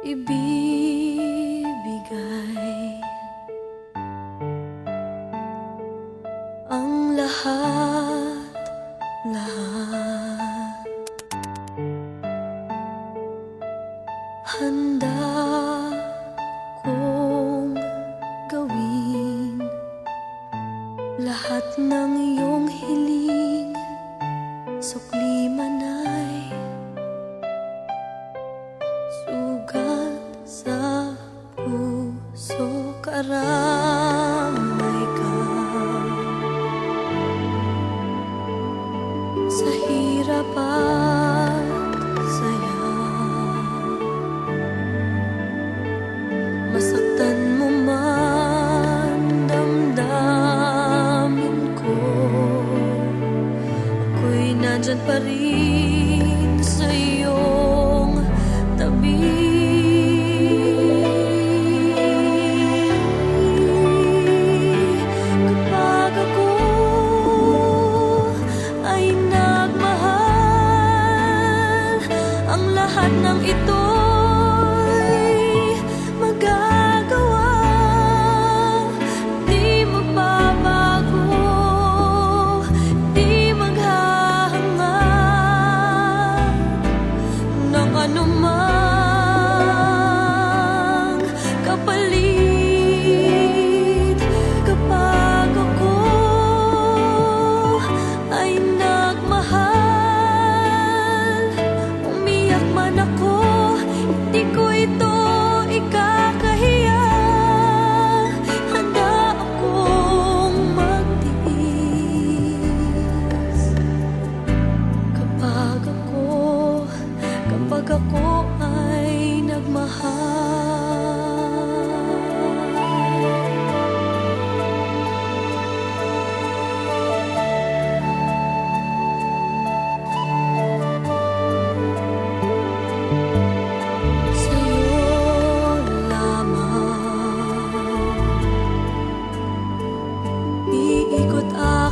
ibibigay ang lahat, lahat. Handa kong gawin lahat ng iyong separate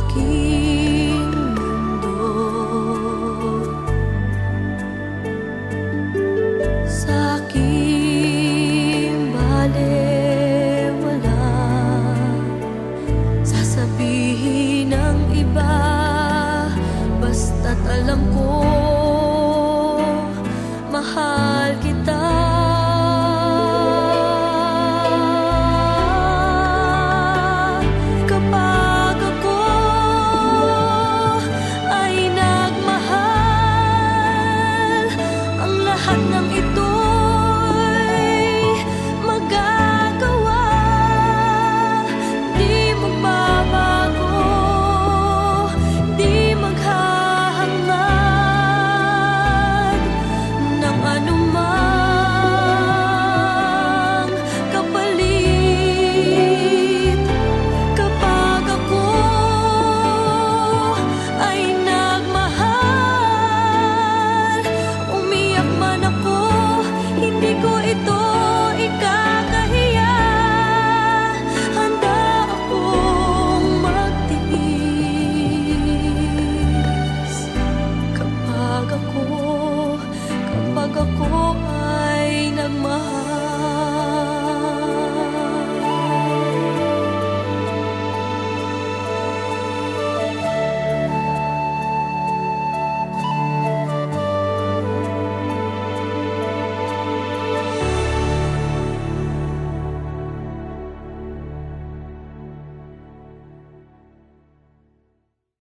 aking mundo. Sa Sasabihin ng iba Basta't alam ko Mahal